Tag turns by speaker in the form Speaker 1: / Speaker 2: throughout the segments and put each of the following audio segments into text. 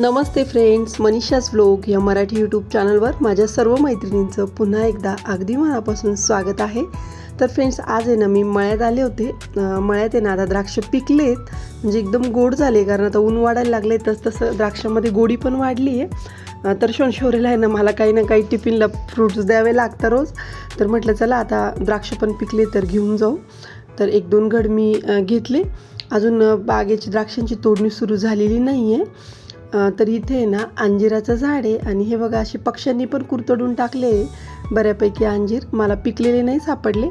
Speaker 1: नमस्ते friends Manisha's vlog या Marathi YouTube चॅनलवर माझ्या सर्व मैत्रिणींचं पुन्हा एकदा अगदी मनापासून स्वागत आहे. तर फ्रेंड्स आज आहे ना मी मळ्यात आले होते. मळ्यात आहे ना आता द्राक्ष पिकलेत. म्हणजे एकदम गोड झाले कारण आता ऊन वाढायला लागले तस तसं द्राक्षामध्ये गोडी पण वाढली आहे. तर शोनशोरेला आहे ना मला काही ना काही टिफिनला फ्रूट्स द्यावे लागतात रोज. तर म्हटलं चला आता द्राक्ष पण पिकले तर घेऊन जाऊ. तर एक दोन घड मी घेतले. अजून बागेची द्राक्षांची तोडणी सुरू झालेली नाही आहे तर इथे आहे ना अंजिराचं झाड आहे आणि हे बघा असे पक्ष्यांनी पण कुरतडून टाकले बऱ्यापैकी अंजीर मला पिकलेले नाही सापडले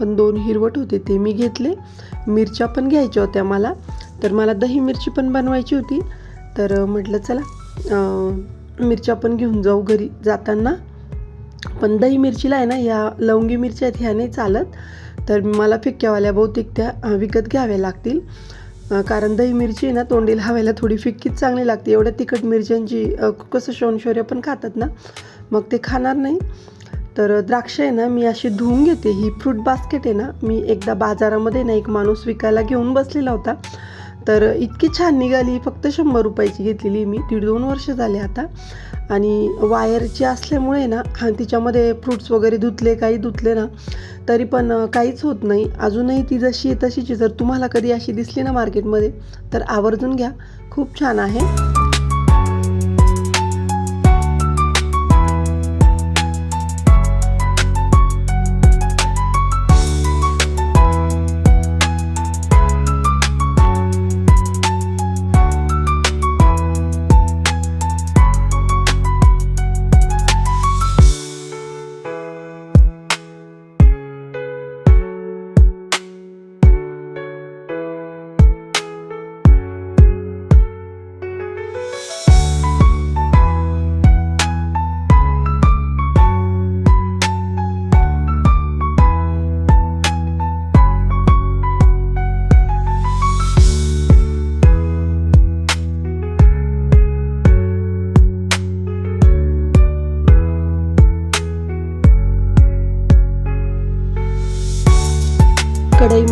Speaker 1: पण दोन हिरवट होते ते मी घेतले. मिरच्या पण घ्यायच्या होत्या मला तर मला दही मिरची पण बनवायची होती. तर म्हटलं चला मिरच्या पण घेऊन जाऊ घरी जाताना. पण दही मिरचीला आहे ना या लवंगी मिरच्या आहेत ह्या नाही चालत. तर मला फिक्क्यावाल्या बहुतेक त्या विकत घ्याव्या लागतील. कारण दही मिरची आहे ना तोंडी लावायला थोडी फिक्कीच चांगली लागते. एवढ्या तिखट मिरच्यांची कसं शौनशौर्य पण खातात ना मग ते खाणार नाही. तर द्राक्ष आहे ना मी अशी धुवून घेते. ही फ्रूट बास्केट आहे ना मी एकदा बाजारामध्ये ना एक माणूस विकायला घेऊन बसलेला होता. तर इतकी छान निघाली. फक्त शंभर रुपयाची घेतलेली मी. दीड दोन वर्ष झाले आता. आणि वायरची असल्यामुळे ना हा, तिच्यामध्ये फ्रूट्स वगैरे धुतले काही धुतले ना तरी पण काहीच होत नाही. अजूनही ती जशी आहे जर तुम्हाला कधी अशी दिसली ना मार्केटमध्ये तर आवर्जून घ्या. खूप छान आहे.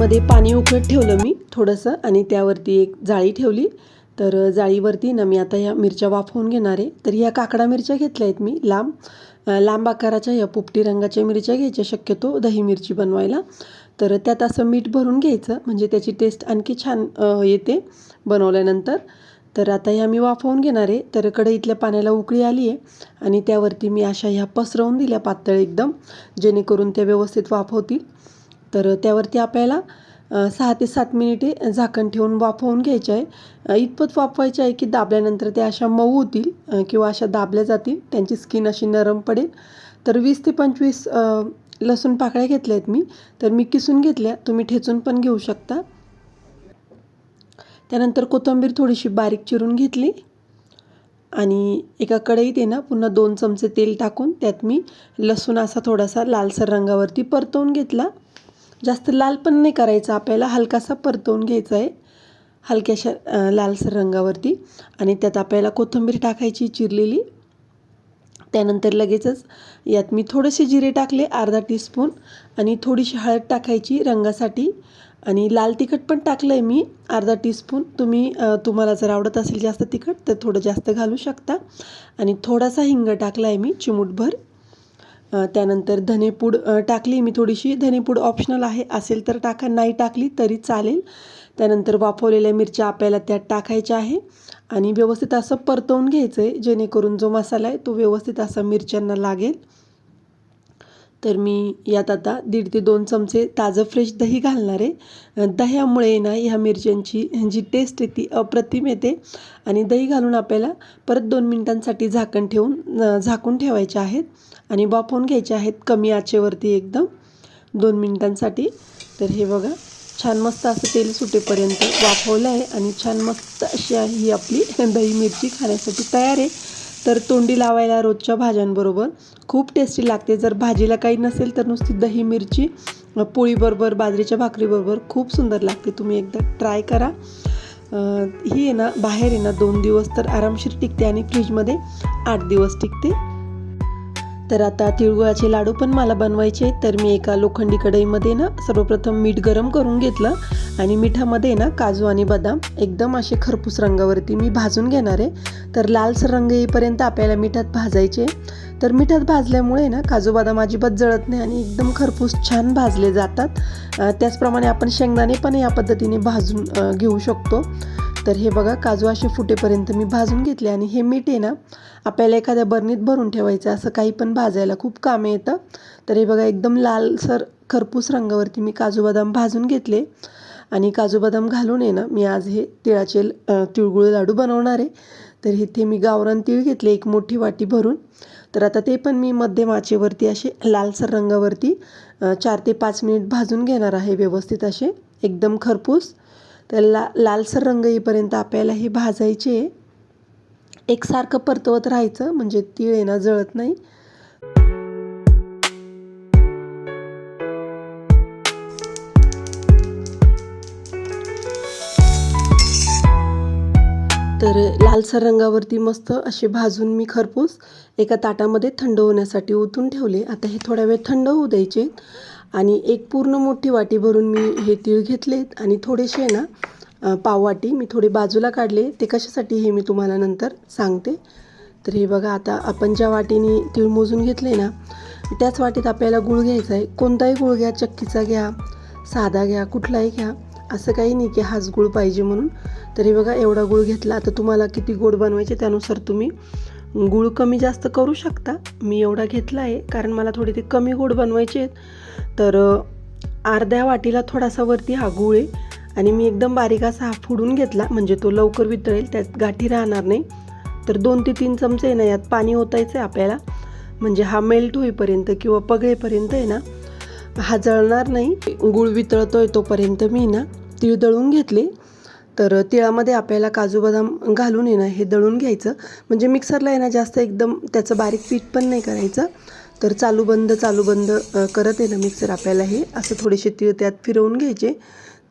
Speaker 1: त्यामध्ये पाणी उकळत ठेवलं मी थोडंसं आणि त्यावरती एक जाळी ठेवली. तर जाळीवरती ना मी आता या मिरच्या वाफवून घेणार आहे. तर ह्या काकडा मिरच्या घेतल्या आहेत मी लांब. लांब आकाराच्या या पोपटी रंगाच्या मिरच्या घ्यायच्या शक्यतो दही मिरची बनवायला. तर त्यात असं मीठ भरून घ्यायचं म्हणजे त्याची टेस्ट आणखी छान येते बनवल्यानंतर. तर आता ह्या मी वाफवून घेणार आहे. तर कढईतल्या पाण्याला उकळी आली आहे आणि त्यावरती मी अशा ह्या पसरवून दिल्या पातळ एकदम जेणेकरून त्या व्यवस्थित वाफवतील. तर त्यावरती आपल्याला सहा ते सात मिनिटे झाकण ठेवून वाफवून घ्यायचे आहे. इतपत वाफवायचे आहे की दाबल्यानंतर त्या अशा मऊ होतील किंवा अशा दाबल्या जातील त्यांची स्किन अशी नरम पडेल. तर वीस ते पंचवीस लसूण पाकळ्या घेतल्या आहेत मी. तर मी किसून घेतल्या तुम्ही ठेचून पण घेऊ शकता. त्यानंतर कोथिंबीर थोडीशी बारीक चिरून घेतली. आणि एका कढईत आहे ना पुन्हा दोन चमचे तेल टाकून त्यात मी लसूण असा थोडासा लालसर रंगावरती परतवून घेतला. जास्त लाल पण नाही करायचा. आपल्याला हलकासा परतवून घ्यायचा आहे हलक्याशा लालसर रंगावरती. आणि त्यात आपल्याला कोथिंबीर टाकायची चिरलेली. त्यानंतर लगेचच यात मी थोडेसे जिरे टाकले अर्धा टीस्पून. आणि थोडीशी हळद टाकायची रंगासाठी. आणि लाल तिखट पण टाकलं आहे मी अर्धा टीस्पून. तुम्ही तुम्हाला जर आवडत असेल जास्त तिखट तर थोडं जास्त घालू शकता. आणि थोडासा हिंग टाकला आहे मी चिमूटभर. त्यानंतर धनेपूड टाकली मी थोडीशी. धनेपूड ऑप्शनल आहे. असेल तर टाका. नाही टाकली तरी चालेल. त्यानंतर वाफवलेल्या मिरच्या आपल्याला त्यात टाकायच्या आहे. आणि व्यवस्थित असं परतवून घ्यायचं आहे जेणेकरून जो मसाला आहे तो व्यवस्थित असा मिरच्यांना लागेल. तर मी यात आता दीड ते दोन चमचे ताजं फ्रेश दही घालणार आहे. दह्यामुळे ना ह्या मिरच्यांची जी टेस्ट आहे ती अप्रतिम येते. आणि दही घालून आपल्याला परत दोन मिनिटांसाठी झाकण ठेवून झाकून ठेवायचे आहेत. आणि वाफवून घ्यायचे आहेत कमी आचेवरती एकदम दोन मिनिटांसाठी. तर हे बघा छान मस्त असं तेल सुटेपर्यंत वाफवलं आहे. आणि छान मस्त अशी आहे ही आपली दही मिरची खाण्यासाठी तयार आहे. तर तोंडी लावायला रोजच्या भाज्यांबरोबर खूप टेस्टी लागते. जर भाजीला काही नसेल तर नुसती दही मिरची पोळीबरोबर बाजरीच्या भाकरीबरोबर खूप सुंदर लागते. तुम्ही एकदा ट्राय करा. ही आहे ना बाहेर आहे ना दोन दिवस तर आरामशीर टिकते आणि फ्रीजमध्ये आठ दिवस टिकते. तर आता तिळगुळाचे लाडू पण मला बनवायचे तर मी एका लोखंडी कढईमध्ये ना सर्वप्रथम मीठ गरम करून घेतलं आणि मिठामध्ये ना काजू आणि बदाम एकदम असे खरपूस रंगावरती मी भाजून घेणार आहे. तर लालसर रंग येईपर्यंत आपल्याला मिठात भाजायचे तर मिठात भाजल्यामुळे ना काजू बदाम अजिबात जळत नाही आणि एकदम खरपूस छान भाजले जातात. त्याचप्रमाणे आपण शेंगदाणे पण या पद्धतीने भाजून घेऊ शकतो. तर हे बघा काजू असे फुटेपर्यंत मी भाजून घेतले आणि हे मीठ आहे ना आपल्याला एखाद्या बरणीत भरून ठेवायचं असं काही पण भाजायला खूप कामे येतं. तर हे बघा एकदम लालसर खरपूस रंगावरती मी काजू बदाम भाजून घेतले. आणि काजू बदाम घालून आहे ना मी आज हे तिळाचे तिळगुळ लाडू बनवणार आहे. तर इथे मी गावरान तीळ घेतले एक मोठी वाटी भरून. तर आता ते पण मी मध्यम आचेवरती असे लालसर रंगावरती चार ते पाच मिनिट भाजून घेणार आहे व्यवस्थित असे. एकदम खरपूस. तर ला लालसर रंग येईपर्यंत आपल्याला हे भाजायचे. आहे. एकसारखं परतवत राहायचं म्हणजे तीळ येणं जळत नाही. तर लालसर रंगावरती मस्त असे भाजून मी खरपूस एका ताटामध्ये थंड होण्यासाठी ओतून ठेवले. आता हे थोड्या वेळ थंड होऊ द्यायचे. आणि एक पूर्ण मोठी वाटी भरून मी हे तीळ घेतलेत आणि थोडेसे ना पाववाटी मी थोडे बाजूला काढले. ते कशासाठी हे मी तुम्हाला नंतर सांगते. तर हे बघा आता आपण ज्या वाटीने तीळ मोजून घेतले ना त्याच वाटीत आपल्याला गुळ घ्यायचा आहे. कोणताही गुळ घ्या चक्कीचा घ्या साधा घ्या कुठलाही घ्या असं काही नाही की हाच गुळ पाहिजे म्हणून. तर हे बघा एवढा गुळ घेतला. आता तुम्हाला किती गोड बनवायचे त्यानुसार तुम्ही गुळ कमी जास्त करू शकता. मी एवढा घेतला आहे कारण मला थोडे ते कमी गोड बनवायचे आहेत. तर अर्ध्या वाटीला थोडासा वरती हा गुळ आहे. आणि मी एकदम बारीक असा हा फोडून घेतला म्हणजे तो लवकर वितळेल त्यात गाठी राहणार नाही. तर दोन ते तीन चमचे आहे ना यात पाणी ओतायचं आहे आपल्याला. म्हणजे हा मेल्ट होईपर्यंत किंवा पगळेपर्यंत आहे ना हा जळणार नाही. गुळ वितळतोय तोपर्यंत मी ना तीळ दळून घेतले. तर तिळामध्ये आपल्याला काजू बदाम घालून येणं हे दळून घ्यायचं. म्हणजे मिक्सरला येणं ना जास्त एकदम त्याचं बारीक पीठ पण नाही करायचं. तर चालू बंद चालू बंद करत येणं मिक्सर आपल्याला हे. असं थोडेसे तीळ त्यात फिरवून घ्यायचे.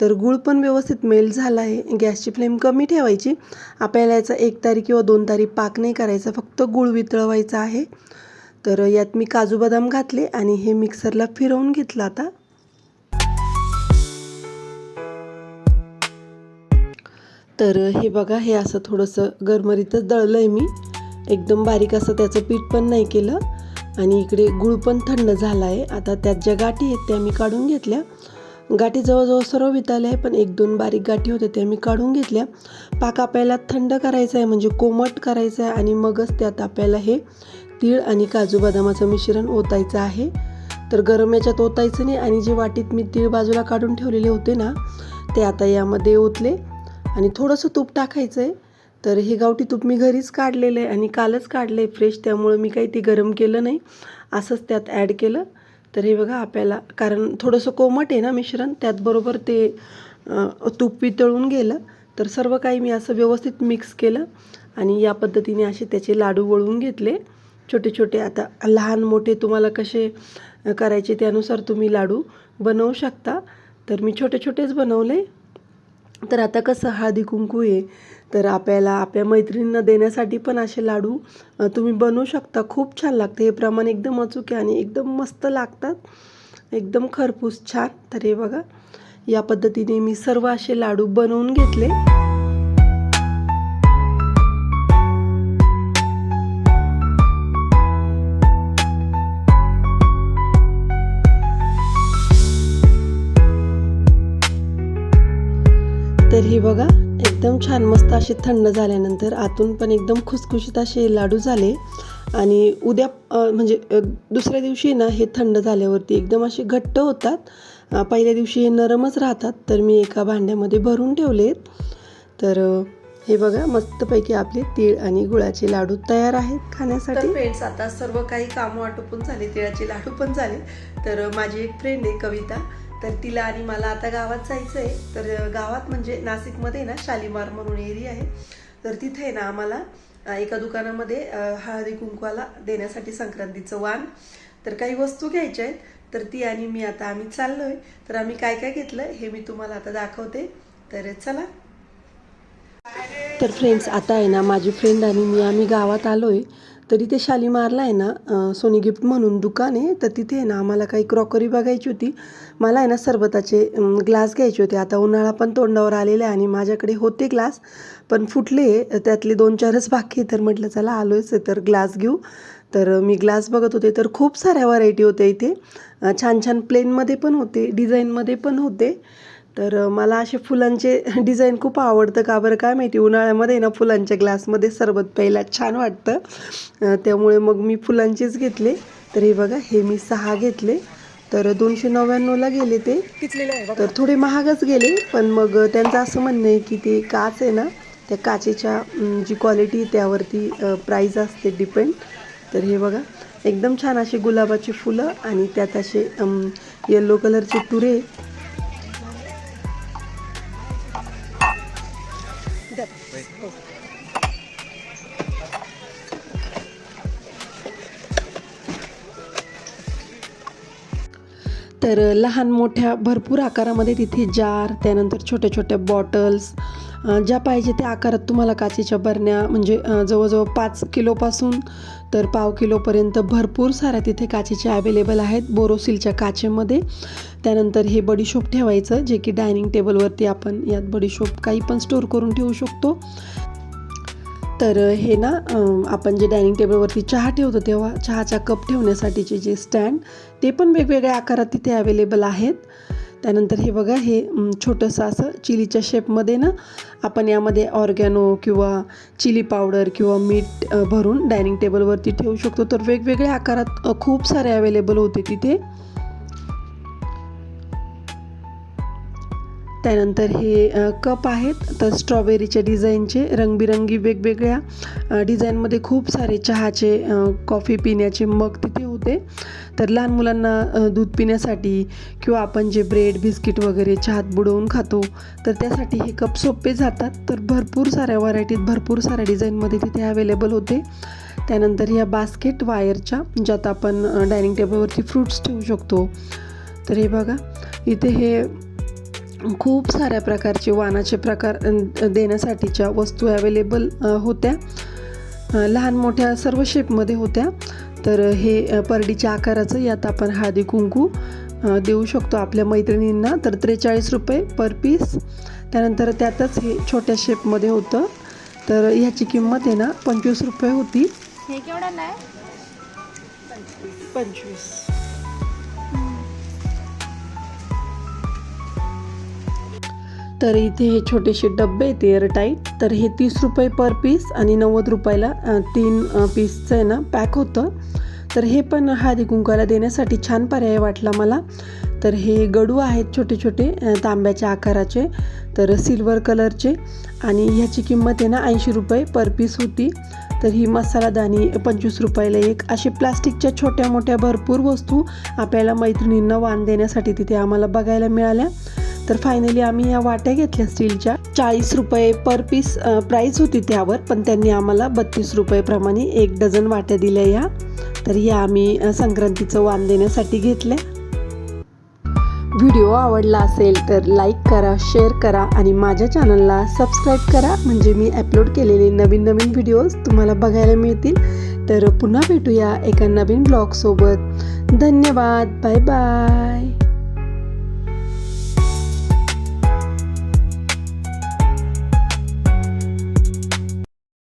Speaker 1: तर गूळ पण व्यवस्थित मेल्ट झाला आहे. गॅसची फ्लेम कमी ठेवायची. आपल्याला याचा एक तारी किंवा दोन तारी पाक नाही करायचा. फक्त गूळ वितळवायचा आहे. तर यात मी काजू बदाम घातले आणि हे मिक्सरला फिरवून घेतलं आता. तर हे बघा हे असं थोडंसं गरमरीतच दळलं आहे मी. एकदम बारीक असं त्याचं पीठ पण नाही केलं आणि इकडे गुळ पण थंड झाला आहे आता त्यात ज्या गाठी आहेत त्या मी काढून घेतल्या. गाठी जवळजवळ सर्व विताल्या आहे पण एक दोन बारीक गाठी होत्या त्या मी काढून घेतल्या. पाक आपल्याला थंड करायचा आहे म्हणजे कोमट करायचं आहे आणि मगच त्यात आपल्याला हे तीळ आणि काजू बदामाचं मिश्रण ओतायचं आहे. तर गरम याच्यात ओतायचं नाही आणि जे वाटीत मी तीळ बाजूला काढून ठेवलेले होते ना ते आता यामध्ये ओतले. आणि थोडंसं तूप टाकायचं आहे तर हे गावठी तूप मी घरीच काढलेलं आहे आणि कालच काढलं आहे फ्रेश त्यामुळं मी काही ते गरम केलं नाही. असंच त्यात ॲड केलं. तर हे बघा आपल्याला कारण थोडंसं कोमट आहे ना मिश्रण त्याचबरोबर ते तूप वितळून गेलं. तर सर्व काही मी असं व्यवस्थित मिक्स केलं आणि या पद्धतीने असे त्याचे लाडू वळवून घेतले. छोटे छोटे आता लहान मोठे तुम्हाला कसे करायचे त्यानुसार तुम्ही लाडू बनवू शकता. तर मी छोटे छोटेच बनवले. तर आता कसं हळदी कुंकू आहे तर आपल्याला आपल्या मैत्रिणींना देण्यासाठी पण असे लाडू तुम्ही बनवू शकता. खूप छान लागते. हे प्रमाण एकदम अचूक आहे आणि एकदम मस्त लागतात. एकदम खरपूस छान. तर हे बघा या पद्धतीने मी सर्व असे लाडू बनवून घेतले. एकदम छान मस्त असे थंड झाल्यानंतर आतून पण एकदम खुसखुशीत असे लाडू झाले. आणि उद्या म्हणजे दुसऱ्या दिवशी ना हे थंड झाल्यावरती एकदम असे घट्ट होतात. पहिल्या दिवशी हे नरमच राहतात तर मी एका भांड्यामध्ये भरून ठेवलेत. तर हे बघा मस्तपैकी आपले तीळ आणि गुळाचे लाडू तयार आहेत खाण्यासाठी. फ्रेंड्स आता सर्व काही कामं आटोपून झाले तिळाचे लाडू पण झाले. तर माझी एक फ्रेंड आहे कविता. तर तिला आणि मला आता गावात जायचं आहे तर गावात म्हणजे नाशिकमध्ये ना शालिमार म्हणून एरिया आहे. तर तिथे आहे ना आम्हाला एका दुकानामध्ये हळदी कुंकवाला देण्यासाठी संक्रांतीचं वाण तर काही वस्तू घ्यायच्या आहेत. तर ती आणि मी आता आम्ही चाललो आहे तर आम्ही काय काय घेतलं हे मी तुम्हाला आता दाखवते. तर चला. तर फ्रेंड्स आता आहे ना माझी फ्रेंड आणि मी आम्ही गावात आलो आहे तर इथे शालीमारला आहे ना सोनी गिफ्ट म्हणून दुकान आहे. तर तिथे आहे ना आम्हाला काही क्रॉकरी बघायची होती. मला आहे ना सरबताचे ग्लास घ्यायचे होते. आता उन्हाळा पण तोंडावर आलेला आहे आणि माझ्याकडे होते ग्लास. पण फुटले त्यातले दोन चारच बाकी तर म्हटलं चला आलोच आहे तर ग्लास घेऊ. तर मी ग्लास बघत होते. तर खूप साऱ्या व्हरायटी होत्या इथे. छान छान प्लेनमध्ये पण होते डिझाईनमध्ये पण होते. तर मला असे फुलांचे डिझाईन खूप आवडतं का बरं काय माहिती? उन्हाळ्यामध्ये ना फुलांच्या ग्लासमध्ये सरबत प्यायला छान वाटतं. त्यामुळे मग मी फुलांचेच घेतले. तर हे बघा हे मी सहा घेतले. तर दोनशे नव्याण्णवला गेले ते. तर थोडे महागच गेले. पण मग त्यांचं असं म्हणणं आहे की ते काच आहे ना त्या काचेच्या जी क्वालिटी त्यावरती प्राईज असते डिपेंड तर हे बघा एकदम छान अशी गुलाबाची फुलं आणि त्यात असे येल्लो कलरचे तुरे तर लहान मोठ्या भरपूर आकारामध्ये तिथे जार त्यानंतर छोट्या छोट्या बॉटल्स ज्या पाहिजे त्या आकारात तुम्हाला काचेच्या बरण्या म्हणजे जवळजवळ पाच किलोपासून तर पाव किलोपर्यंत भरपूर साऱ्या तिथे काचेच्या अवेलेबल आहेत बोरोसिलच्या काचेमध्ये. त्यानंतर हे बडीशोप ठेवायचं जे की डायनिंग टेबलवरती आपण यात बडीशोप काही पण स्टोअर करून ठेवू शकतो. तर हे ना आपण जे डायनिंग टेबलवरती चहा ठेवतो तेव्हा चहाचा कप ठेवण्यासाठीचे जे स्टँड ते पण वेगवेगळ्या आकारात तिथे अवेलेबल आहेत. त्यानंतर हे बघा हे छोटंसं असं चिलीच्या शेपमध्ये ना आपण यामध्ये ऑर्गॅनो किंवा चिली पावडर किंवा मीठ भरून डायनिंग टेबलवरती ठेवू शकतो. तर वेगवेगळ्या आकारात खूप सारे अवेलेबल होते तिथे. त्यानंतर हे कप आहेत. तर स्ट्रॉबेरीच्या डिझाईनचे रंगबिरंगी वेगवेगळ्या डिझाईनमध्ये खूप सारे चहाचे कॉफी पिण्याचे मग तिथे होते. तर लहान मुलांना दूध पिण्यासाठी किंवा आपण जे ब्रेड बिस्किट वगैरे चहात बुडवून खातो तर त्यासाठी हे कप सोपे जातात. तर भरपूर साऱ्या व्हरायटीत भरपूर साऱ्या डिझाईनमध्ये तिथे अवेलेबल होते. त्यानंतर या बास्केट वायरच्या ज्यात आपण डायनिंग टेबलवरती फ्रूट्स ठेवू शकतो. तर हे बघा इथे हे खूप साऱ्या प्रकारचे वाणाचे प्रकार देण्यासाठीच्या वस्तू अवेलेबल होत्या. लहान मोठ्या सर्व शेपमध्ये होत्या. तर हे परडीच्या आकाराचं यात आपण हळदी कुंकू देऊ शकतो आपल्या मैत्रिणींना. तर त्रेचाळीस रुपये पर पीस. त्यानंतर त्यातच हे छोट्या शेपमध्ये होतं. तर ह्याची किंमत आहे ना पंचवीस रुपये होती.
Speaker 2: हे आहे?
Speaker 1: पंचवीस. तर इथे हे छोटेसे डब्बे आहेत एअरटाईट तर हे तीस रुपये पर पीस आणि नव्वद रुपयाला तीन पीसचं आहे ना पॅक होतं. तर हे पण हळदी कुंकाला देण्यासाठी छान पर्याय वाटला मला. तर हे गडू आहेत छोटे छोटे तांब्याच्या आकाराचे तर सिल्वर कलरचे आणि ह्याची किंमत आहे ना ऐंशी रुपये पर पीस होती. तर ही मसालादाणी पंचवीस रुपयाला एक. असे प्लास्टिकच्या छोट्या मोठ्या भरपूर वस्तू आपल्याला मैत्रिणींना वाण देण्यासाठी तिथे आम्हाला बघायला मिळाल्या. तर फायनली आम्ही या वाट्या घेतल्या स्टीलच्या. चाळीस रुपये पर पीस प्राईस होती त्यावर पण त्यांनी आम्हाला बत्तीस रुपयेप्रमाणे एक डझन वाट्या दिल्या या. तर या आम्ही संक्रांतीचं वाण देण्यासाठी घेतल्या. व्हिडिओ आवडला असेल तर लाईक करा शेअर करा आणि माझ्या चॅनलला सबस्क्राईब करा. म्हणजे मी अपलोड केलेले नवीन नवीन व्हिडिओज तुम्हाला बघायला मिळतील. तर पुन्हा भेटूया एका नवीन ब्लॉगसोबत. धन्यवाद. Bye bye.